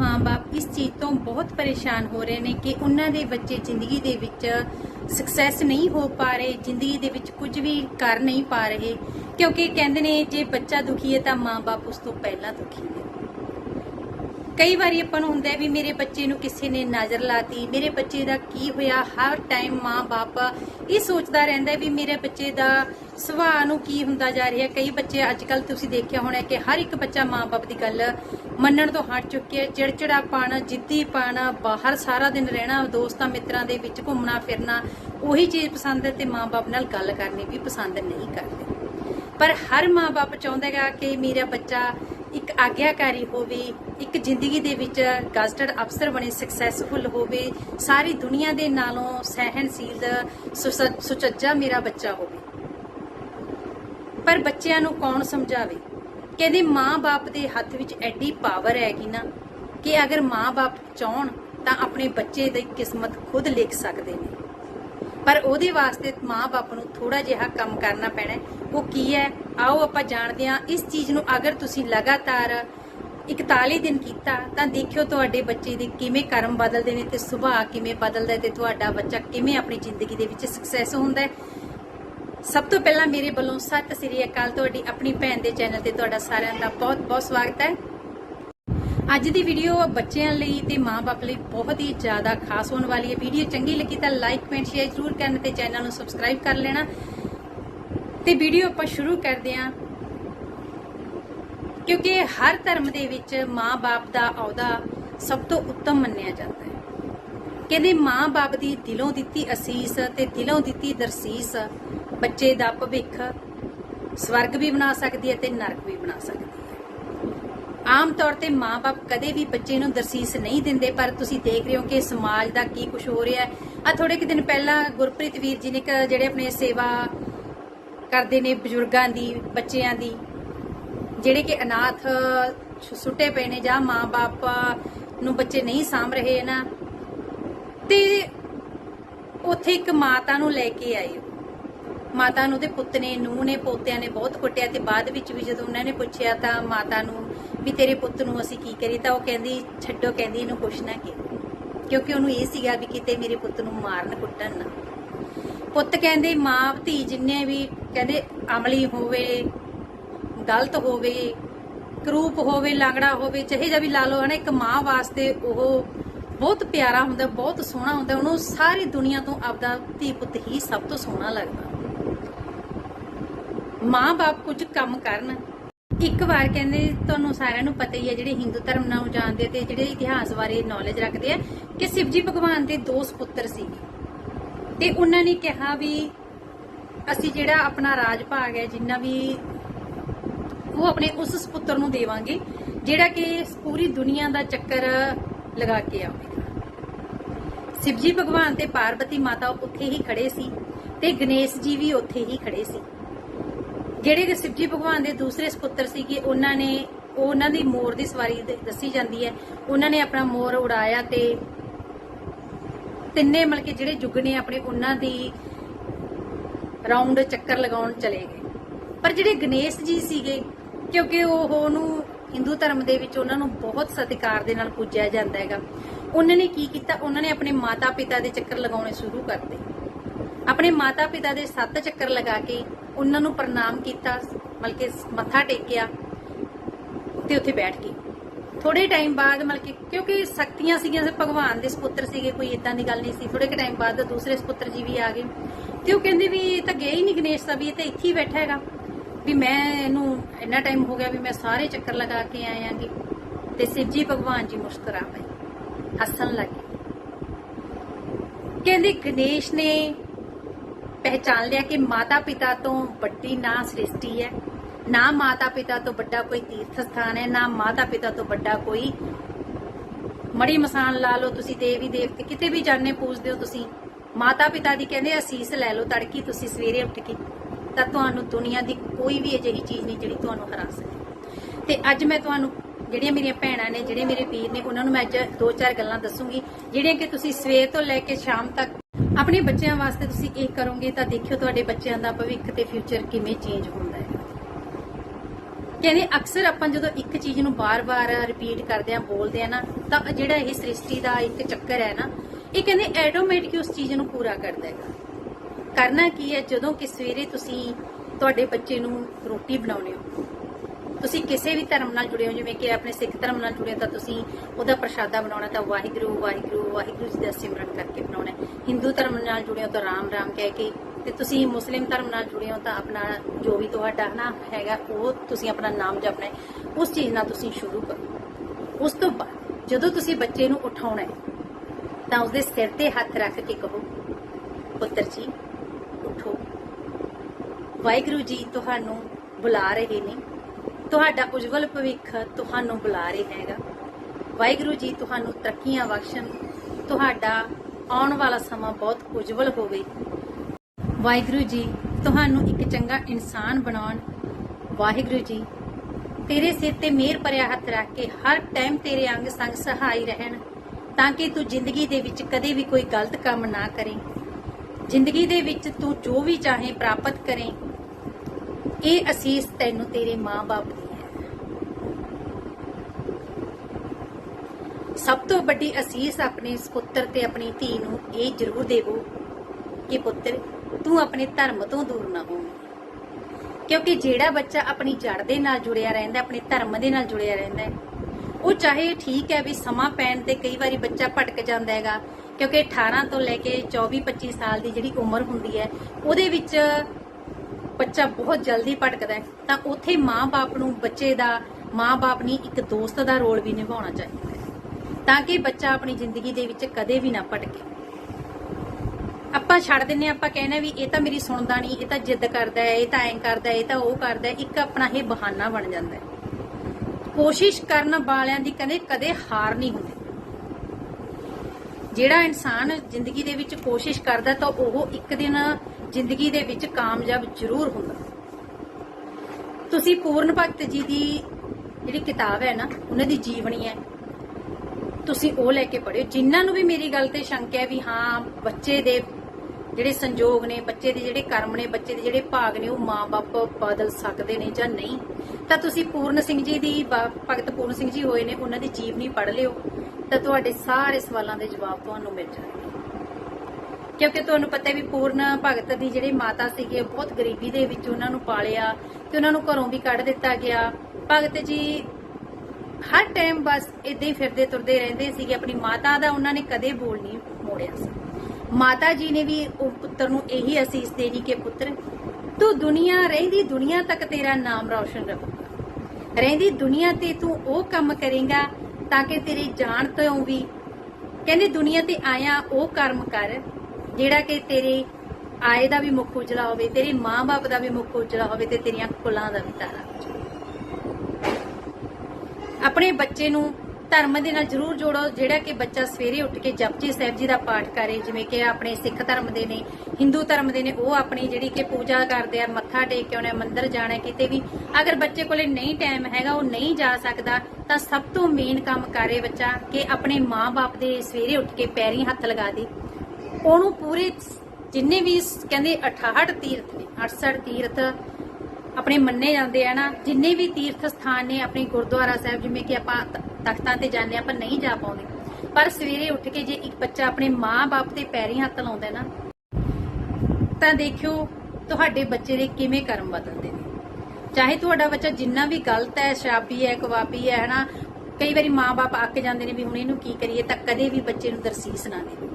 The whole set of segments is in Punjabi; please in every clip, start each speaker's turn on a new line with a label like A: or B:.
A: ਮਾਂ-ਬਾਪ ਇਸ ਚੀਜ਼ ਤੋਂ ਬਹੁਤ ਪਰੇਸ਼ਾਨ ਹੋ ਰਹੇ ਨੇ ਕਿ ਉਹਨਾਂ ਦੇ ਬੱਚੇ ਜ਼ਿੰਦਗੀ ਦੇ ਵਿੱਚ ਸਕਸੈਸ ਨਹੀਂ ਹੋ ਪਾ ਰਹੇ, ਜ਼ਿੰਦਗੀ ਦੇ ਵਿੱਚ ਕੁਝ ਵੀ ਕਰ ਨਹੀਂ ਪਾ ਰਹੇ। ਕਿਉਂਕਿ ਕਹਿੰਦੇ ਨੇ, ਜੇ ਬੱਚਾ ਦੁਖੀ ਹੈ ਤਾਂ ਮਾਂ-ਬਾਪ ਉਸ ਤੋਂ ਪਹਿਲਾਂ ਦੁਖੀ ਨੇ। ਕਈ ਵਾਰੀ ਆਪਾਂ ਨੂੰ ਹੁੰਦਾ ਵੀ ਮੇਰੇ ਬੱਚੇ ਨੂੰ ਕਿਸੇ ਨੇ ਨਜ਼ਰ ਲਾਤੀ, ਮੇਰੇ ਬੱਚੇ ਦਾ ਕੀ ਹੋਇਆ? ਹਰ ਟਾਈਮ ਮਾਂ-ਬਾਪ ਇਹ ਸੋਚਦਾ ਰਹਿੰਦਾ ਵੀ ਮੇਰੇ ਬੱਚੇ ਦਾ ਸੁਭਾਅ ਨੂੰ ਕੀ ਹੁੰਦਾ ਜਾ ਰਿਹਾ। ਕਈ ਬੱਚੇ ਅੱਜ-ਕੱਲ ਤੁਸੀਂ ਦੇਖਿਆ ਹੋਣਾ ਕਿ ਹਰ ਇੱਕ ਬੱਚਾ ਮਾਂ-ਬਾਪ ਦੀ ਗੱਲ ਮੰਨਣ ਤੋਂ ਹਟ ਚੁੱਕਿਆ ਚਿੜਚਿੜਾ ਪਾਣਾ, ਜਿੱਦੀ ਪਾਣਾ, ਬਾਹਰ ਸਾਰਾ ਦਿਨ ਰਹਿਣਾ, ਦੋਸਤਾਂ ਮਿੱਤਰਾਂ ਦੇ ਵਿੱਚ ਘੁੰਮਣਾ, ਫਿਰਨਾ, ਉਹੀ ਚੀਜ਼ ਪਸੰਦ ਹੈ ਤੇ ਮਾਂ-ਬਾਪ ਨਾਲ ਗੱਲ ਕਰਨੀ ਵੀ ਪਸੰਦ ਨਹੀਂ ਕਰਦੇ। ਪਰ ਹਰ ਮਾਂ-ਬਾਪ ਚਾਹੁੰਦਾ ਹੈਗਾ ਕਿ ਮੇਰਾ ਬੱਚਾ ਇੱਕ ਆਗਿਆਕਾਰੀ ਹੋਵੇ, ਇੱਕ ਜ਼ਿੰਦਗੀ ਦੇ ਵਿੱਚ ਗਜ਼ਟਡ ਅਫਸਰ ਬਣੇ ਸਕਸੈਸਫੁਲ ਹੋਵੇ, ਸਾਰੀ ਦੁਨੀਆ ਦੇ ਨਾਲੋਂ ਸਹਿਣਸ਼ੀਲ, ਸੁਸ- ਸੁਚੱਜਾ ਮੇਰਾ ਬੱਚਾ ਹੋਵੇ। ਪਰ ਬੱਚਿਆਂ ਨੂੰ ਕੌਣ ਸਮਝਾਵੇ? ਕਹਿੰਦੇ ਮਾਂ-ਬਾਪ ਦੇ ਹੱਥ ਵਿੱਚ ਐਡੀ ਪਾਵਰ ਹੈਗੀ ਨਾ, ਕਿ ਅਗਰ ਮਾਂ-ਬਾਪ ਚਾਹਣ ਤਾਂ ਆਪਣੇ ਬੱਚੇ ਦੀ ਕਿਸਮਤ ਖੁਦ ਲਿਖ ਸਕਦੇ ਨੇ। ਪਰ ਉਹਦੇ ਵਾਸਤੇ ਮਾਂ-ਬਾਪ ਨੂੰ ਥੋੜਾ ਜਿਹਾ ਕੰਮ ਕਰਨਾ ਪੈਣਾ ਉਹ ਕੀ ਹੈ? ਆਓ ਆਪਾਂ ਜਾਣਦੇ ਹਾਂ, ਇਸ ਚੀਜ਼ ਨੂੰ ਅਗਰ ਤੁਸੀਂ ਲਗਾਤਾਰ 41 ਦਿਨ ਕੀਤਾ, ਤਾਂ ਦੇਖਿਓ ਤੁਹਾਡੇ ਬੱਚੇ ਦੇ ਕਿਵੇਂ ਕਰਮ ਬਦਲਦੇ ਨੇ ਤੇ ਸੁਭਾਅ ਕਿਵੇਂ ਬਦਲਦਾ ਹੈ ਤੇ ਤੁਹਾਡਾ ਬੱਚਾ ਕਿਵੇਂ ਆਪਣੀ ਜ਼ਿੰਦਗੀ ਦੇ ਵਿੱਚ ਸਕਸੈਸ ਹੁੰਦਾ ਹੈ। ਸਭ ਤੋਂ ਪਹਿਲਾਂ ਮੇਰੇ ਵੱਲੋਂ ਸਤਿ ਸ੍ਰੀ ਅਕਾਲ ਤੁਹਾਡੀ ਆਪਣੀ ਭੈਣ ਦੇ ਚੈਨਲ ਤੇ ਤੁਹਾਡਾ ਸਾਰਿਆਂ ਦਾ ਬਹੁਤ-ਬਹੁਤ ਸਵਾਗਤ ਹੈ। ਅੱਜ ਦੀ ਵੀਡੀਓ ਬੱਚਿਆਂ ਲਈ ਤੇ ਮਾਪੇ ਲਈ ਬਹੁਤ ਹੀ ਜ਼ਿਆਦਾ ਖਾਸ ਹੋਣ ਵਾਲੀ ਹੈ। ਵੀਡੀਓ ਚੰਗੀ ਲੱਗੀ ਤਾਂ ਲਾਈਕ, ਕਮੈਂਟ, ਸ਼ੇਅਰ ਜ਼ਰੂਰ ਕਰਨ ਤੇ ਚੈਨਲ ਨੂੰ ਸਬਸਕ੍ਰਾਈਬ ਕਰ ਲੈਣਾ। ਤੇ ਵੀਡੀਓ ਆਪਾਂ ਸ਼ੁਰੂ ਕਰਦੇ ਹਾਂ। ਕਿਉਂਕਿ ਹਰ ਧਰਮ ਦੇ ਵਿੱਚ ਮਾਂ-ਬਾਪ ਦਾ ਅਹੁਦਾ ਸਭ ਤੋਂ ਉੱਤਮ ਮੰਨਿਆ ਜਾਂਦਾ। ਕਹਿੰਦੇ ਮਾਂ-ਬਾਪ ਦੀ ਦਿਲੋਂ ਦਿੱਤੀ ਅਸੀਸ ਤੇ ਦਿਲੋਂ ਦਿੱਤੀ ਦਰਸੀਸ। ਬੱਚੇ ਦਾ ਭਵਿੱਖ ਸਵਰਗ ਵੀ ਬਣਾ ਸਕਦੀ ਹੈ ਤੇ ਨਰਕ ਵੀ ਬਣਾ ਸਕਦੀ ਹੈ। ਆਮ ਤੌਰ ਤੇ ਮਾਪੇ ਕਦੇ ਵੀ ਬੱਚੇ ਨੂੰ ਦਰਸੀਸ ਨਹੀਂ ਦਿੰਦੇ, ਪਰ ਤੁਸੀਂ ਦੇਖ ਰਹੇ ਹੋ ਕਿ ਸਮਾਜ ਦਾ ਕੀ ਕੁਝ ਹੋ ਰਿਹਾ ਹੈ। ਆ ਥੋੜੇ ਕਿ ਦਿਨ ਪਹਿਲਾਂ ਗੁਰਪ੍ਰੀਤ ਵੀਰ ਜੀ ਨੇ ਜਿਹੜੇ ਆਪਣੇ ਸੇਵਾ ਕਰਦੇ ਨੇ ਬਜ਼ੁਰਗਾਂ ਦੀ, ਬੱਚਿਆਂ ਦੀ, ਜਿਹੜੇ ਕਿ ਅਨਾਥ ਸੁੱਟੇ ਪਏ ਨੇ ਜਾਂ ਮਾਂ ਬਾਪ ਨੂੰ ਬੱਚੇ ਨਹੀਂ ਸਾਂਭ ਰਹੇ ਨਾ ਤੇ ਉੱਥੇ ਇੱਕ ਮਾਤਾ ਨੂੰ ਲੈ ਕੇ ਆਏ। ਮਾਤਾ ਨੂੰ ਉਹਦੇ ਪੁੱਤ ਨੇ, ਨੂੰਹ ਨੇ, ਪੋਤਿਆਂ ਨੇ ਬਹੁਤ ਕੁੱਟਿਆ ਤੇ ਬਾਅਦ ਵਿੱਚ ਵੀ ਜਦੋਂ ਉਹਨਾਂ ਨੇ ਪੁੱਛਿਆ ਤਾਂ ਮਾਤਾ ਨੂੰ ਵੀ ਤੇਰੇ ਪੁੱਤ ਨੂੰ ਅਸੀਂ ਕੀ ਕਰੀਏ ਤਾਂ ਉਹ ਕਹਿੰਦੀ, ਛੱਡੋ, ਕਹਿੰਦੀ ਇਹਨੂੰ ਕੁਛ ਨਾ ਕਿ ਕਿਉਂਕਿ ਉਹਨੂੰ ਇਹ ਸੀਗਾ ਵੀ ਕਿਤੇ ਮੇਰੇ ਪੁੱਤ ਨੂੰ ਮਾਰਨ, ਕੁੱਟਣ ਨਾ। ਪੁੱਤ ਕਹਿੰਦੇ, ਮਾਂ, ਧੀ ਜਿੰਨੇ ਵੀ ਕਹਿੰਦੇ ਅਮਲੀ ਹੋਵੇ, ਗਲਤ ਹੋਵੇ, ਕਰੂਪ ਹੋਵੇ, ਲਾਂਗੜਾ ਹੋਵੇ, ਚਾਹੇ ਜਾਂ ਵੀ ਲਾ ਲੋ ਹਨਾ, ਇੱਕ ਮਾਂ ਵਾਸਤੇ ਉਹ ਬਹੁਤ ਪਿਆਰਾ ਹੁੰਦਾ, ਬਹੁਤ ਸੋਹਣਾ ਹੁੰਦਾ, ਉਹਨੂੰ ਸਾਰੀ ਦੁਨੀਆ ਤੋਂ ਆਪਦਾ ਧੀ ਪੁੱਤ ਹੀ ਸਭ ਤੋਂ ਸੋਹਣਾ ਲੱਗਦਾ। ਮਾਂ-ਬਾਪ ਕੁਝ ਕੰਮ ਕਰਨ। ਇੱਕ ਵਾਰ ਕਹਿੰਦੇ, ਤੁਹਾਨੂੰ ਸਾਰਿਆਂ ਨੂੰ ਪਤਾ ਹੀ ਹੈ, ਜਿਹੜੇ ਹਿੰਦੂ ਧਰਮ ਨਾਲ ਜਾਣਦੇ ਤੇ ਜਿਹੜੇ ਇਤਿਹਾਸ ਬਾਰੇ ਨੌਲੇਜ ਰੱਖਦੇ ਆ, ਕਿ ਸ਼ਿਵਜੀ ਭਗਵਾਨ ਦੇ ਦੋ ਸੁਪੁੱਤਰ ਸੀਗੇ ਤੇ ਉਹਨਾਂ ਨੇ ਕਿਹਾ ਵੀ, ਅਸੀਂ ਜਿਹੜਾ ਆਪਣਾ ਰਾਜ ਭਾਗ ਹੈ, ਜਿੰਨਾ ਵੀ ਉਹ ਆਪਣੇ ਉਸ ਸੁਪੁੱਤਰ ਨੂੰ ਦੇਵਾਂਗੇ, ਜਿਹੜਾ ਕਿ ਪੂਰੀ ਦੁਨੀਆ ਦਾ ਚੱਕਰ ਲਗਾ ਕੇ ਆਵੇ। ਆਵੇਗਾ ਸ਼ਿਵਜੀ ਭਗਵਾਨ ਤੇ ਪਾਰਵਤੀ ਮਾਤਾ ਉੱਥੇ ਹੀ ਖੜੇ ਸੀ ਤੇ ਗਣੇਸ਼ ਜੀ ਵੀ ਉੱਥੇ ਹੀ ਖੜੇ ਸੀ। ਜਿਹੜੇ ਕਿ ਸ਼ਿਵਜੀ ਭਗਵਾਨ ਦੇ ਦੂਸਰੇ ਸੁਪੁੱਤਰ ਸੀਗੇ, ਉਹਨਾਂ ਨੇ ਉਹਨਾਂ ਦੀ ਮੋਰ ਦੀ ਸਵਾਰੀ ਦ- ਦੱਸੀ ਜਾਂਦੀ ਹੈ। ਉਹਨਾਂ ਨੇ ਆਪਣਾ ਮੋਰ ਉਡਾਇਆ ਤੇ ਤਿੰਨੇ ਮਤਲਬ ਕੇ ਜਿਹੜੇ ਜੁਗਨੇ ਆਪਣੇ, ਉਹਨਾਂ ਦੀ ਰਾਉਂਡ ਚੱਕਰ ਲਗਾਉਣ ਚਲੇ ਗਏ। ਪਰ ਜਿਹੜੇ ਗਣੇਸ਼ ਜੀ ਸੀਗੇ, ਕਿਉਂਕਿ ਉਹ ਉਹਨੂੰ ਹਿੰਦੂ ਧਰਮ ਦੇ ਵਿੱਚ ਉਹਨਾਂ ਨੂੰ ਬਹੁਤ ਸਤਿਕਾਰ ਦੇ ਨਾਲ ਪੂਜਿਆ ਜਾਂਦਾ ਹੈਗਾ। ਉਹਨਾਂ ਨੇ ਕੀ ਕੀਤਾ? ਉਹਨਾਂ ਨੇ ਆਪਣੇ ਮਾਤਾ ਪਿਤਾ ਦੇ ਚੱਕਰ ਲਗਾਉਣੇ ਸ਼ੁਰੂ ਕਰਤੇ ਆਪਣੇ ਮਾਤਾ ਪਿਤਾ ਦੇ ਸੱਤ ਚੱਕਰ ਲਗਾ ਕੇ ਉਹਨਾਂ ਨੂੰ ਪ੍ਰਣਾਮ ਕੀਤਾ ਮਤਲਬ ਕਿ ਮੱਥਾ ਟੇਕਿਆ ਤੇ ਉੱਥੇ ਬੈਠ ਗਏ ਥੋੜੇ ਟਾਈਮ ਬਾਅਦ ਮਤਲਬ ਕਿਉਂਕਿ ਸ਼ਕਤੀਆਂ ਸੀਗੀਆਂ ਤੇ ਭਗਵਾਨ ਦੇ ਸੁਪੁੱਤਰ ਸੀਗੇ, ਕੋਈ ਇਦਾਂ ਦੀ ਗੱਲ ਨਹੀਂ ਸੀ। ਥੋੜੇ ਕਿ ਟਾਈਮ ਬਾਅਦ ਦੂਸਰੇ ਸੁਪੁੱਤਰ ਜੀ ਵੀ ਆ ਗਏ। ਤੇ ਉਹ ਕਹਿੰਦੇ ਵੀ ਇਹ ਤਾਂ ਗਏ ਹੀ ਨਹੀਂ ਗਣੇਸ਼ ਦਾ ਵੀ ਇਹ ਤਾਂ ਇੱਥੇ ਹੀ ਬੈਠਾ ਹੈਗਾ। ਵੀ ਮੈਂ ਇਹਨੂੰ ਇੰਨਾ ਟਾਈਮ ਹੋ ਗਿਆ ਵੀ ਮੈਂ ਸਾਰੇ ਚੱਕਰ ਲਗਾ ਕੇ ਆਇਆ ਆਇਆਂਗੀ। ਤੇ ਸਿਵਜੀ ਭਗਵਾਨ ਜੀ ਮੁਸਕਰਾ ਪਏ। ਹੱਸਣ ਲੱਗੇ ਕਹਿੰਦੇ, ਗਣੇਸ਼ ਨੇ ਪਹਿਚਾਨ ਲਿਆ ਕਿ ਮਾਤਾ ਪਿਤਾ ਤੋਂ ਵੱਡੀ ਨਾ ਸ੍ਰਿਸ਼ਟੀ ਹੈ, ਨਾ ਮਾਤਾ ਪਿਤਾ ਤੋਂ ਵੱਡਾ ਕੋਈ ਤੀਰਥ ਸਥਾਨ ਹੈ, ਨਾ ਮਾਤਾ ਪਿਤਾ ਤੋਂ ਵੱਡਾ ਕੋਈ ਮੜੀ ਮਸਾਨ ਲਾ ਲਓ, ਤੁਸੀਂ ਦੇਵੀ ਦੇਵਤੇ, ਕਿਤੇ ਵੀ ਜਾਣੇ ਪੂਜਦੇ ਹੋ ਤੁਸੀਂ। ਮਾਤਾ ਪਿਤਾ ਦੀ ਕਹਿੰਦੇ, ਅਸੀਸ ਲੈ ਲਓ ਤੜਕੀ, ਤੁਸੀਂ ਸਵੇਰੇ ਉੱਠ ਕੇ, ਤਾਂ ਤੁਹਾਨੂੰ ਦੁਨੀਆ ਦੀ ਕੋਈ ਵੀ ਅਜਿਹੀ ਚੀਜ਼ ਨਹੀਂ ਜਿਹੜੀ ਤੁਹਾਨੂੰ ਹਰਾ ਸਕੇ। ਤੇ ਅੱਜ ਮੈਂ ਤੁਹਾਨੂੰ ਜਿਹੜੀਆਂ ਮੇਰੀਆਂ ਭੈਣਾਂ ਨੇ, ਜਿਹੜੇ ਮੇਰੇ ਵੀਰ ਨੇ, ਉਹਨਾਂ ਨੂੰ ਮੈਂ ਅੱਜ ਦੋ ਚਾਰ ਗੱਲਾਂ ਦੱਸੂਗੀ, ਜਿਹੜੀਆਂ ਕਿ ਤੁਸੀਂ ਸਵੇਰ ਤੋਂ ਲੈ ਕੇ ਸ਼ਾਮ ਤੱਕ ਆਪਣੇ ਬੱਚਿਆਂ ਵਾਸਤੇ ਤੁਸੀਂ ਇਹ ਕਰੋਗੇ, ਤਾਂ ਦੇਖਿਓ ਤੁਹਾਡੇ ਬੱਚਿਆਂ ਦਾ ਭਵਿੱਖ ਤੇ ਫਿਊਚਰ ਕਿਵੇਂ ਚੇਂਜ ਹੁੰਦਾ ਹੈ। ਕਹਿੰਦੇ, ਅਕਸਰ ਆਪਾਂ ਜਦੋਂ ਇੱਕ ਚੀਜ਼ ਨੂੰ ਬਾਰ-ਬਾਰ ਰਿਪੀਟ ਕਰਦੇ ਆ ਬੋਲਦੇ ਆ ਨਾ, ਤਾਂ ਜਿਹੜਾ ਇਹ ਸ੍ਰਿਸ਼ਟੀ ਦਾ ਇੱਕ ਚੱਕਰ ਹੈ ਨਾ, ਇਹ ਕਹਿੰਦੇ ਆਟੋਮੈਟਿਕ ਉਸ ਚੀਜ਼ ਨੂੰ ਪੂਰਾ ਕਰਦਾ ਹੈਗਾ। ਕਰਨਾ ਕੀ ਹੈ, ਜਦੋਂ ਕਿ ਸਵੇਰੇ ਤੁਸੀਂ ਤੁਹਾਡੇ ਬੱਚੇ ਨੂੰ ਰੋਟੀ ਬਣਾਉਣੇ ਹੋ ਤੁਸੀਂ ਕਿਸੇ ਵੀ ਧਰਮ ਨਾਲ ਜੁੜੇ ਹੋ, ਜਿਵੇਂ ਕਿ ਆਪਣੇ ਸਿੱਖ ਧਰਮ ਨਾਲ ਜੁੜੇ ਤਾਂ ਤੁਸੀਂ ਉਹਦਾ ਪ੍ਰਸ਼ਾਦਾ ਬਣਾਉਣਾ ਤਾਂ ਵਾਹਿਗੁਰੂ ਵਾਹਿਗੁਰੂ ਵਾਹਿਗੁਰੂ ਜੀ ਦਾ ਸਿਮਰਨ ਕਰਕੇ ਬਣਾਉਣਾ ਹਿੰਦੂ ਧਰਮ ਨਾਲ ਜੁੜੇ ਹੋ ਤਾਂ ਰਾਮ ਰਾਮ ਕਹਿ ਕੇ, ਤੇ ਤੁਸੀਂ ਮੁਸਲਿਮ ਧਰਮ ਨਾਲ ਜੁੜੇ ਹੋ ਤਾਂ ਆਪਣਾ ਜੋ ਵੀ ਤੁਹਾਡਾ ਨਾ ਹੈਗਾ, ਉਹ ਤੁਸੀਂ ਆਪਣਾ ਨਾਮ ਜਪਣਾ ਉਸ ਚੀਜ਼ ਨਾਲ ਤੁਸੀਂ ਸ਼ੁਰੂ ਕਰੋ। ਉਸ ਤੋਂ ਬਾਅਦ ਜਦੋਂ ਤੁਸੀਂ ਬੱਚੇ ਨੂੰ ਉਠਾਉਣਾ ਹੈ, ਤਾਂ ਉਸਦੇ ਸਿਰ ਤੇ ਹੱਥ ਰੱਖ ਕੇ ਕਹੋ, ਪੁੱਤਰ ਜੀ, ਉਠੋ। ਵਾਹਿਗੁਰੂ ਜੀ ਤੁਹਾਨੂੰ ਬੁਲਾ ਰਹੇ ਨੇ। ਤੁਹਾਡਾ ਉਜਵਲ ਭਵਿੱਖ ਤੁਹਾਨੂੰ ਬੁਲਾ ਰਿਹਾ ਹੈਗਾ। ਵਾਹਿਗੁਰੂ ਜੀ, ਤੁਹਾਨੂੰ ਤਰੱਕੀਆਂ ਬਖਸ਼ਣ। ਤੁਹਾਡਾ ਆਉਣ ਵਾਲਾ ਸਮਾਂ ਬਹੁਤ ਉਜਵਲ ਹੋਵੇ। ਵਾਹਿਗੁਰੂ ਜੀ, ਤੁਹਾਨੂੰ ਇੱਕ ਚੰਗਾ ਇਨਸਾਨ ਬਣਾਉਣ। ਵਾਹਿਗੁਰੂ ਜੀ, ਤੇਰੇ ਸਿਰ ਤੇ ਮਿਹਰ ਭਰਿਆ ਹੱਥ ਰੱਖ ਕੇ ਹਰ ਟਾਈਮ ਤੇਰੇ ਅੰਗ ਸੰਗ ਸਹਾਈ ਰਹਿਣ, ਤਾਂ ਕਿ ਤੂੰ ਜ਼ਿੰਦਗੀ ਦੇ ਵਿੱਚ ਕਦੇ ਵੀ ਕੋਈ ਗਲਤ ਕੰਮ ਨਾ ਕਰੇ। ਜ਼ਿੰਦਗੀ ਦੇ ਵਿੱਚ ਤੂੰ ਜੋ ਵੀ ਚਾਹੇ ਪ੍ਰਾਪਤ ਕਰੇ ਇਹ ਅਸੀਸ ਤੈਨੂੰ ਤੇਰੇ ਮਾਂ-ਬਾਪ ਦੀ ਹੈ। ਸਭ ਤੋਂ ਵੱਡੀ ਅਸੀਸ ਆਪਣੇ ਪੁੱਤਰ ਤੇ ਆਪਣੀ ਧੀ ਨੂੰ ਇਹ ਜ਼ਰੂਰ ਦੇਵੋ ਕਿ ਪੁੱਤਰ, ਤੂੰ ਆਪਣੇ ਧਰਮ ਤੋਂ ਦੂਰ ਨਾ ਹੋਵੇਂ। ਕਿਉਂਕਿ ਜਿਹੜਾ ਬੱਚਾ ਆਪਣੀ ਜੜ ਦੇ ਨਾਲ ਜੁੜਿਆ ਰਹਿੰਦਾ, ਆਪਣੇ ਧਰਮ ਦੇ ਨਾਲ ਜੁੜਿਆ ਰਹਿੰਦਾ ਹੈ, ਉਹ ਚਾਹੇ ਠੀਕ ਹੈ ਵੀ ਸਮਾਂ ਪੈਣ ਤੇ ਕਈ ਵਾਰੀ ਬੱਚਾ ਭਟਕ ਜਾਂਦਾ ਹੈਗਾ, ਕਿਉਂਕਿ 18 ਤੋਂ ਲੈ ਕੇ 24 25 ਸਾਲ ਦੀ ਜਿਹੜੀ ਉਮਰ ਹੁੰਦੀ ਹੈ, ਉਹਦੇ ਵਿੱਚ ਬੱਚਾ ਬਹੁਤ ਜਲਦੀ ਭਟਕਦਾ ਹੈ ਤਾਂ ਉੱਥੇ ਮਾਂ-ਬਾਪ ਨੂੰ ਬੱਚੇ ਦਾ ਮਾਂ-ਬਾਪ ਨਹੀਂ ਇੱਕ ਦੋਸਤ ਦਾ ਰੋਲ ਵੀ ਨਿਭਾਉਣਾ ਚਾਹੀਦਾ ਹੈ ਤਾਂ ਕਿ ਬੱਚਾ ਆਪਣੀ ਜ਼ਿੰਦਗੀ ਦੇ ਵਿੱਚ ਕਦੇ ਵੀ ਨਾ ਭਟਕੇ। ਆਪਾਂ ਛੱਡ ਦਿੰਨੇ ਹਾਂ, ਆਪਾਂ ਕਹਿੰਦੇ ਹਾਂ ਵੀ ਇਹ ਤਾਂ ਮੇਰੀ ਸੁਣਦਾ ਨਹੀਂ ਇਹ ਤਾਂ ਜਿੱਦ ਕਰਦਾ ਹੈ ਇਹ ਤਾਂ ਐਂ ਕਰਦਾ ਹੈ ਇਹ ਤਾਂ ਉਹ ਕਰਦਾ ਹੈ ਇੱਕ ਆਪਣਾ ਇਹ ਬਹਾਨਾ ਬਣ ਜਾਂਦਾ ਹੈ। ਕੋਸ਼ਿਸ਼ ਕਰਨ ਵਾਲਿਆਂ ਦੀ ਕਦੇ ਕਦੇ ਹਾਰ ਨਹੀਂ ਹੁੰਦੀ। ਜਿਹੜਾ ਇਨਸਾਨ ਜ਼ਿੰਦਗੀ ਦੇ ਵਿੱਚ ਕੋਸ਼ਿਸ਼ ਕਰਦਾ ਤਾਂ ਉਹ ਇੱਕ ਦਿਨ ਜ਼ਿੰਦਗੀ ਦੇ ਵਿੱਚ ਕਾਮਯਾਬ ਜ਼ਰੂਰ ਹੁੰਦਾ। ਤੁਸੀਂ ਪੂਰਨ ਭਗਤ ਜੀ ਦੀ ਜਿਹੜੀ ਕਿਤਾਬ ਹੈ ਨਾ, ਉਹਨਾਂ ਦੀ ਜੀਵਨੀ ਹੈ। ਤੁਸੀਂ ਉਹ ਲੈ ਕੇ ਪੜਿਓ ਜਿਨ੍ਹਾਂ ਨੂੰ ਵੀ ਮੇਰੀ ਗੱਲ ਤੇ ਸ਼ੰਕਾ ਹੈ ਵੀ ਹਾਂ, ਬੱਚੇ ਦੇ ਜਿਹੜੇ ਸੰਜੋਗ ਨੇ, ਬੱਚੇ ਦੇ ਜਿਹੜੇ ਕਰਮ ਨੇ, ਬੱਚੇ ਦੇ ਜਿਹੜੇ ਭਾਗ ਨੇ, ਉਹ ਮਾਂ-ਬਾਪ ਬਦਲ ਸਕਦੇ ਨੇ ਜਾਂ ਨਹੀਂ? ਤਾਂ ਤੁਸੀਂ ਪੂਰਨ ਸਿੰਘ ਜੀ ਦੀ ਬ- ਭਗਤ ਪੂਰਨ ਸਿੰਘ ਜੀ ਹੋਏ ਨੇ, ਉਹਨਾਂ ਦੀ ਜੀਵਨੀ ਪੜ ਲਿਓ। ਤਾਂ ਤੁਹਾਡੇ ਸਾਰੇ ਸਵਾਲਾਂ ਦੇ ਜਵਾਬ ਤੁਹਾਨੂੰ ਮਿਲ ਜਾਣਗੇ। ਕਿਉਂਕਿ ਤੁਹਾਨੂੰ ਪਤਾ ਹੈ ਵੀ ਪੂਰਨ ਭਗਤ ਦੀ ਜਿਹੜੀ ਮਾਤਾ ਸੀਗੀ ਬਹੁਤ ਗਰੀਬੀ ਦੇ ਵਿੱਚ ਉਹਨਾਂ ਨੂੰ ਪਾਲਿਆ ਤੇ ਉਹਨਾਂ ਨੂੰ ਘਰੋਂ ਵੀ ਕੱਢ ਦਿੱਤਾ ਗਿਆ। ਭਗਤ ਜੀ ਹਰ ਟਾਈਮ ਬਸ ਇਦਾਂ ਹੀ ਫਿਰਦੇ ਤੁਰਦੇ ਰਹਿੰਦੇ ਸੀਗੇ, ਆਪਣੀ ਮਾਤਾ ਦਾ ਉਹਨਾਂ ਨੇ ਕਦੇ ਬੋਲ ਨਹੀਂ ਮੋੜਿਆ ਸੀ। ਮਾਤਾ ਜੀ ਨੇ ਵੀ ਉਹ ਪੁੱਤਰ ਨੂੰ ਇਹੀ ਅਸੀਸ ਦੇਣੀ ਕਿ ਪੁੱਤਰ, ਤੂੰ ਦੁਨੀਆ, ਰਹਿੰਦੀ ਦੁਨੀਆ ਤੱਕ ਤੇਰਾ ਨਾਮ ਰੌਸ਼ਨ ਰਹੂਗਾ ਰਹਿੰਦੀ ਦੁਨੀਆ ਤੇ ਤੂੰ ਉਹ ਕੰਮ ਕਰੇਗਾ ਤਾਂ ਕਿ ਤੇਰੀ ਜਾਨ ਤੋਂ ਵੀ, ਕਹਿੰਦੇ ਦੁਨੀਆ ਤੇ ਆਇਆ ਉਹ ਕਰਮ ਕਰ, ਜਿਹੜਾ ਕਿ ਤੇਰੇ ਆਏ ਦਾ ਵੀ ਮੁੱਖ ਉਜਲਾ ਹੋਵੇ, ਤੇਰੇ ਮਾਂ-ਬਾਪ ਦਾ ਵੀ ਮੁੱਖ ਉਜਲਾ ਹੋਵੇ ਤੇ ਤੇਰੀਆਂ ਕੁਲਾਂ ਦਾ ਵੀ ਤਾਰਾ ਆਪਣੇ ਬੱਚੇ ਨੂੰ ਧਰਮ ਦੇ ਨਾਲ ਜ਼ਰੂਰ ਜੋੜੋ, ਜਿਹੜਾ ਕਿ ਬੱਚਾ ਸਵੇਰੇ ਉੱਠ ਕੇ ਜਪਜੀ ਸਾਹਿਬ ਜੀ ਦਾ ਪਾਠ ਕਰੇ, ਜਿਵੇਂ ਕਿ ਆਪਣੇ ਸਿੱਖ ਧਰਮ ਦੇ ਨੇ, ਹਿੰਦੂ ਧਰਮ ਦੇ ਨੇ, ਉਹ ਆਪਣੀ ਜਿਹੜੀ ਕਿ ਪੂਜਾ ਕਰਦੇ ਆ, ਮੱਥਾ ਟੇਕ ਕੇ ਉਹਨੇ ਮੰਦਿਰ ਜਾਣਾ ਕਿਤੇ ਵੀ। ਅਗਰ ਬੱਚੇ ਕੋਲੇ ਨਹੀਂ ਟਾਈਮ ਹੈਗਾ, ਉਹ ਨਹੀਂ ਜਾ ਸਕਦਾ, ਤਾਂ ਸਭ ਤੋਂ ਮੇਨ ਕੰਮ ਕਰੇ ਬੱਚਾ ਕਿ ਆਪਣੇ ਮਾਂ-ਬਾਪ ਦੇ ਸਵੇਰੇ ਉੱਠ ਕੇ ਪੈਰੀਂ ਹੱਥ ਲਗਾ ਦੇ। ਉਹਨੂੰ ਪੂਰੇ ਜਿੰਨੇ ਵੀ ਕਹਿੰਦੇ 68 ਤੀਰਥ ਨੇ 68 ਤੀਰਥ ਆਪਣੇ ਮੰਨੇ ਜਾਂਦੇ ਆ ਨਾ, ਜਿੰਨੇ ਵੀ ਤੀਰਥ ਸਥਾਨ ਨੇ ਆਪਣੇ ਗੁਰਦੁਆਰਾ ਸਾਹਿਬ, ਜਿਵੇਂ ਕਿ ਆਪਾਂ ਤਖਤਾਂ ਤੇ ਜਾਂਦੇ ਹਾਂ, ਆਪਾਂ ਨਹੀਂ ਜਾ ਪਾਉਂਦੇ। ਪਰ ਸਵੇਰੇ ਉੱਠ ਕੇ ਜੇ ਇੱਕ ਬੱਚਾ ਆਪਣੇ ਮਾਂ-ਬਾਪ ਦੇ ਪੈਰੀਂ ਹੱਥ ਲਾਉਂਦਾ ਨਾ ਤਾਂ ਦੇਖਿਓ ਤੁਹਾਡੇ ਬੱਚੇ ਦੇ ਕਿਵੇਂ ਕਰਮ ਬਦਲਦੇ ਨੇ। ਚਾਹੇ ਤੁਹਾਡਾ ਬੱਚਾ ਜਿੰਨਾ ਵੀ ਗਲਤ ਹੈ ਸ਼ਰਾਬੀ ਹੈ ਕਵਾਬੀ ਹੈ ਹਨਾ ਕਈ ਵਾਰੀ ਮਾਂ-ਬਾਪ ਅੱਕ ਜਾਂਦੇ ਨੇ ਵੀ ਹੁਣ ਇਹਨੂੰ ਕੀ ਕਰੀਏ ਤਾਂ ਕਦੇ ਵੀ ਬੱਚੇ ਨੂੰ ਦਰਸੀਸ ਨਾ ਦੇ।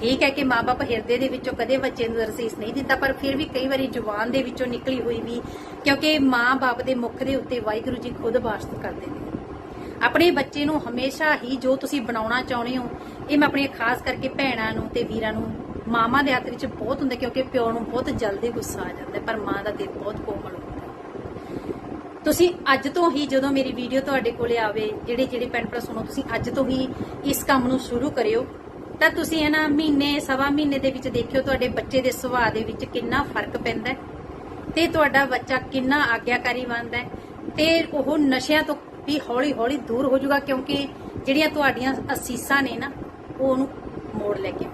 A: ਠੀਕ ਹੈ ਕਿ ਮਾਪੇ ਹਿਰਦੇ ਦੇ ਵਿੱਚੋਂ ਕਦੇ ਬੱਚੇ ਨੂੰ ਦਰਸੀਸ ਨਹੀਂ ਦਿੱਤਾ ਪਰ ਫਿਰ ਵੀ ਕਈ ਵਾਰੀ ਜ਼ੁਬਾਨ ਦੇ ਵਿੱਚੋਂ ਨਿਕਲੀ ਹੋਈ ਵੀ ਕਿਉਂਕਿ ਮਾਂ-ਬਾਪ ਦੇ ਮੁਖ ਦੇ ਉੱਤੇ ਵਾਹਿਗੁਰੂ ਜੀ ਖੁਦ ਵਾਸਤ ਕਰਦੇ ਨੇ। ਆਪਣੇ ਬੱਚੇ ਨੂੰ ਹਮੇਸ਼ਾ ਹੀ ਜੋ ਤੁਸੀਂ ਬਣਾਉਣਾ ਚਾਹੁੰਦੇ ਹੋ, ਇਹ ਮੈਂ ਆਪਣੀਆਂ ਖਾਸ ਕਰਕੇ ਭੈਣਾਂ ਨੂੰ ਤੇ ਵੀਰਾਂ ਨੂੰ ਮਾਮਾ ਦੇ ਹੱਥ ਵਿੱਚ ਬਹੁਤ ਹੁੰਦਾ ਕਿਉਂਕਿ ਪਿਓ ਨੂੰ ਬਹੁਤ ਜਲਦੀ ਗੁੱਸਾ ਆ ਜਾਂਦਾ ਪਰ ਮਾਂ ਦਾ ਦਿਲ ਬਹੁਤ ਕੋਮਲ ਹੁੰਦਾ ਤੁਸੀਂ ਅੱਜ ਤੋਂ ਹੀ ਜਦੋਂ ਮੇਰੀ ਵੀਡੀਓ ਤੁਹਾਡੇ ਕੋਲੇ ਆਵੇ, ਜਿਹੜੇ ਜਿਹੜੇ ਭੈਣ ਭਰਾ ਸੁਣੋ, ਤੁਸੀਂ ਅੱਜ ਤੋਂ ਹੀ ਇਸ ਕੰਮ ਨੂੰ ਸ਼ੁਰੂ ਕਰਿਓ, ਤਾਂ ਤੁਸੀਂ ਇਹਨਾਂ ਮਹੀਨੇ, ਸਵਾ ਮਹੀਨੇ ਦੇ ਵਿੱਚ ਦੇਖਿਓ ਤੁਹਾਡੇ ਬੱਚੇ ਦੇ ਸੁਭਾਅ ਦੇ ਵਿੱਚ ਕਿੰਨਾ ਫ਼ਰਕ ਪੈਂਦਾ ਹੈ, ਤੇ ਤੁਹਾਡਾ ਬੱਚਾ ਕਿੰਨਾ ਆਗਿਆਕਾਰੀ ਬਣਦਾ ਹੈ, ਤੇ ਉਹ ਨਸ਼ਿਆਂ ਤੋਂ ਵੀ ਹੌਲੀ ਹੌਲੀ ਦੂਰ ਹੋ ਜਾਊਗਾ, ਕਿਉਂਕਿ ਜਿਹੜੀਆਂ ਤੁਹਾਡੀਆਂ ਅਸੀਸਾਂ ਨੇ ਨਾ, ਉਹ ਉਹਨੂੰ ਮੋੜ ਲੈ ਕੇ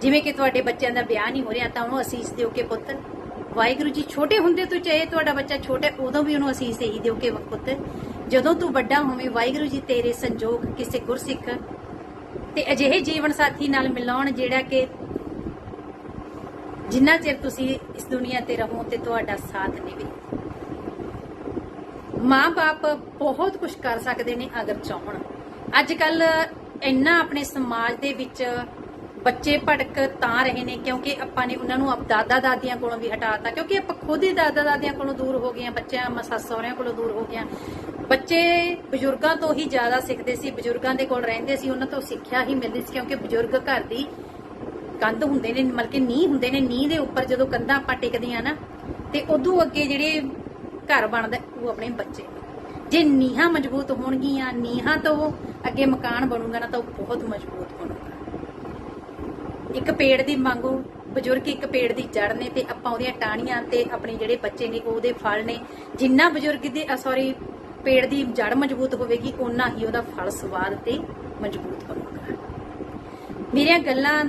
A: ਜਿਵੇਂ ਕਿ ਤੁਹਾਡੇ ਬੱਚਿਆਂ ਦਾ ਵਿਆਹ ਨਹੀਂ ਹੋ ਰਿਹਾ, ਤਾਂ ਉਹਨੂੰ ਅਸੀਸ ਦਿਓ ਕਿ ਪੁੱਤ, ਵਾਹਿਗੁਰੂ ਜੀ ਛੋਟੇ ਹੁੰਦੇ ਤੋਂ ਚਾਹੇ ਤੁਹਾਡਾ ਬੱਚਾ ਛੋਟਾ ਉਦੋਂ ਵੀ ਉਹਨੂੰ ਅਸੀਸ ਇਹੀ ਦਿਓ ਕਿ ਪੁੱਤ, ਜਦੋਂ ਤੂੰ ਵੱਡਾ ਹੋਵੇਂ, ਵਾਹਿਗੁਰੂ ਜੀ ਤੇਰੇ ਸੰਜੋਗ ਕਿਸੇ ਗੁਰਸਿੱਖ ਤੇ ਅਜਿਹੇ ਜੀਵਨ ਸਾਥੀ ਨਾਲ ਮਿਲਾਉਣ ਜਿਹੜਾ ਕਿ ਜਿੰਨਾ ਚਿਰ ਤੁਸੀਂ ਇਸ ਦੁਨੀਆ ਤੇ ਰਹੋ ਤੇ ਤੁਹਾਡਾ ਸਾਥ ਨਿਭੇ ਮਾਂ-ਬਾਪ ਬਹੁਤ ਕੁਝ ਕਰ ਸਕਦੇ ਨੇ ਅਗਰ ਚਾਹਣ। ਅੱਜ ਕੱਲ ਇੰਨਾ ਆਪਣੇ ਸਮਾਜ ਦੇ ਵਿੱਚ ਬੱਚੇ ਭਟਕ ਤਾਂ ਰਹੇ ਨੇ ਕਿਉਂਕਿ ਆਪਾਂ ਨੇ ਉਹਨਾਂ ਨੂੰ ਆਪ ਦਾਦਾ ਦਾਦੀਆਂ ਕੋਲੋਂ ਵੀ ਹਟਾਤਾ ਕਿਉਂਕਿ ਆਪਾਂ ਖੁਦ ਹੀ ਦਾਦਾ ਦਾਦੀਆਂ ਕੋਲੋਂ ਦੂਰ ਹੋ ਗਏ ਆ ਬੱਚਿਆਂ, ਮ- ਸੱਸ ਸਹੁਰਿਆਂ ਕੋਲੋਂ ਦੂਰ ਹੋ ਗਏ ਆ ਬੱਚੇ ਬਜ਼ੁਰਗਾਂ ਤੋਂ ਹੀ ਜ਼ਿਆਦਾ ਸਿੱਖਦੇ ਸੀ, ਬਜ਼ੁਰਗਾਂ ਦੇ ਕੋਲ ਰਹਿੰਦੇ ਸੀ, ਉਹਨਾਂ ਤੋਂ ਸਿੱਖਿਆ ਹੀ ਮਿਲਦੀ ਸੀ ਕਿਉਂਕਿ ਬਜ਼ੁਰਗ ਘਰ ਦੀ ਕੰਧ ਹੁੰਦੇ ਨੇ, ਮਤਲਬ ਕਿ ਨੀਂਹ ਹੁੰਦੇ ਨੇ, ਨੀਂਹ ਦੇ ਉੱਪਰ ਜਦੋਂ ਕੰਧਾਂ ਆਪਾਂ ਟਿਕਦੇ ਆ ਨਾ, ਤੇ ਉਦੋਂ ਅੱਗੇ ਜਿਹੜੇ ਘਰ ਬਣਦਾ ਉਹ ਆਪਣੇ ਬੱਚੇ ਜੇ ਨੀਹਾਂ ਮਜ਼ਬੂਤ ਹੋਣਗੀਆਂ, ਨੀਹਾਂ ਤੋਂ ਅੱਗੇ ਮਕਾਨ ਬਣੂਗਾ ਨਾ ਤਾਂ ਉਹ ਬਹੁਤ ਮਜ਼ਬੂਤ ਬਣੂਗਾ। ਇੱਕ ਪੇੜ ਦੀ ਮੰਗੋ ਬਜ਼ੁਰਗ ਇੱਕ ਪੇੜ ਦੀ ਜੜ ਨੇ ਤੇ ਆਪਾਂ ਉਹਦੀਆਂ ਟਾਹਣੀਆਂ ਤੇ ਆਪਣੇ ਜਿਹੜੇ ਬੱਚੇ ਨੇ, ਉਹਦੇ ਫਲ ਨੇ, ਜਿੰਨਾ ਬਜ਼ੁਰਗ ਦੇ ਸੌਰੀ ਪੇੜ ਦੀ ਜੜ ਮਜ਼ਬੂਤ ਹੋਵੇਗੀ, ਓਨਾ ਹੀ ਉਹਦਾ ਫਲ ਸਵਾਦ ਤੇ ਮਜ਼ਬੂਤ ਬਣੂਗਾ। ਮੇਰੀਆਂ ਗੱਲਾਂ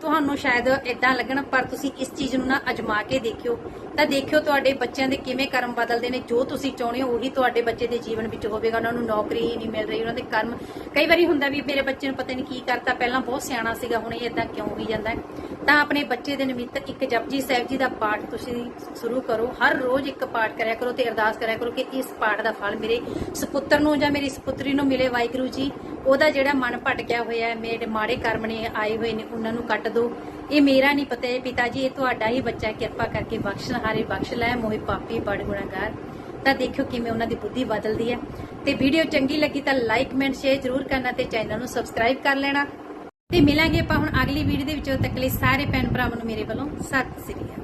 A: ਤੁਹਾਨੂੰ ਸ਼ਾਇਦ ਇਦਾਂ ਲੱਗਣ, ਪਰ ਤੁਸੀਂ ਇਸ ਚੀਜ਼ ਨੂੰ ਨਾ ਅਜਮਾ ਕੇ ਦੇਖਿਓ। ਤਾਂ ਦੇਖਿਓ ਤੁਹਾਡੇ ਬੱਚਿਆਂ ਦੇ ਕਿਵੇਂ ਕਰਮ ਬਦਲਦੇ ਨੇ। ਜੋ ਤੁਸੀਂ ਚਾਹੁੰਦੇ ਹੋ, ਉਹੀ ਤੁਹਾਡੇ ਬੱਚੇ ਦੇ ਜੀਵਨ ਵਿੱਚ ਹੋਵੇਗਾ। ਉਹਨਾਂ ਨੂੰ ਨੌਕਰੀ ਹੀ ਨਹੀਂ ਮਿਲ ਰਹੀ, ਉਹਨਾਂ ਦੇ ਕਰਮ। ਕਈ ਵਾਰੀ ਹੁੰਦਾ ਵੀ ਮੇਰੇ ਬੱਚੇ ਨੂੰ ਪਤਾ ਨਹੀਂ ਕੀ ਕਰਤਾ। ਪਹਿਲਾਂ ਬਹੁਤ ਸਿਆਣਾ ਸੀਗਾ, ਹੁਣ ਇਹ ਇਦਾਂ ਕਿਉਂ ਹੋਈ ਜਾਂਦਾ? ਤਾਂ ਆਪਣੇ ਬੱਚੇ ਦੇ ਨਿਮਿੱਤ ਇੱਕ ਜਪਜੀ ਸਾਹਿਬ ਜੀ ਦਾ ਪਾਠ ਤੁਸੀਂ ਸ਼ੁਰੂ ਕਰੋ। ਹਰ ਰੋਜ਼ ਇੱਕ ਪਾਠ ਕਰਿਆ ਕਰੋ ਤੇ ਅਰਦਾਸ ਕਰਿਆ ਕਰੋ ਕਿ ਇਸ ਪਾਠ ਦਾ ਫਲ ਮੇਰੇ ਸੁਪੁੱਤਰ ਨੂੰ ਜਾਂ ਮੇਰੀ ਸੁਪੁੱਤਰੀ ਨੂੰ ਮਿਲੇ ਵਾਹਿਗੁਰੂ ਜੀ। ਉਹਦਾ ਜਿਹੜਾ ਮਨ ਭਟਕਿਆ ਹੋਇਆ ਹੈ, ਮੇਰੇ ਮਾੜੇ ਕਰਮ ਨੇ ਆਏ ਹੋਏ ਨੇ, ਉਹਨਾਂ ਨੂੰ ਕੱਟ ਦਿਓ ਇਹ ਮੇਰਾ ਨਹੀਂ ਪਤਾ, ਇਹ ਪਿਤਾ ਜੀ, ਇਹ ਤੁਹਾਡਾ ਹੀ ਬੱਚਾ ਕਿਰਪਾ ਕਰਕੇ ਬਖਸ਼ਣ ਹਾਰੇ ਬਖਸ਼ ਲੈ, ਮੋਹਿ ਪਾਪੀ, ਬੜ ਗੁਨਾਹਗਾਰ ਤਾਂ ਦੇਖਿਓ ਕਿਵੇਂ ਉਹਨਾਂ ਦੀ ਬੁੱਧੀ ਬਦਲਦੀ ਹੈ। ਤੇ ਵੀਡੀਓ ਚੰਗੀ ਲੱਗੀ ਤਾਂ ਲਾਈਕ ਕਮੈਂਟ ਸ਼ੇਅਰ ਜ਼ਰੂਰ ਕਰਨਾ ਤੇ ਚੈਨਲ ਨੂੰ ਸਬਸਕ੍ਰਾਈਬ ਕਰ ਲੈਣਾ। ਤੇ ਮਿਲਾਂਗੇ ਆਪਾਂ ਹੁਣ ਅਗਲੀ ਵੀਡੀਓ ਦੇ ਵਿੱਚ। ਤੱਕ ਲਈ ਸਾਰੇ ਭੈਣ ਭਰਾਵਾਂ ਨੂੰ ਮੇਰੇ ਵੱਲੋਂ ਸਤਿ ਸ੍ਰੀ ਅਕਾਲ।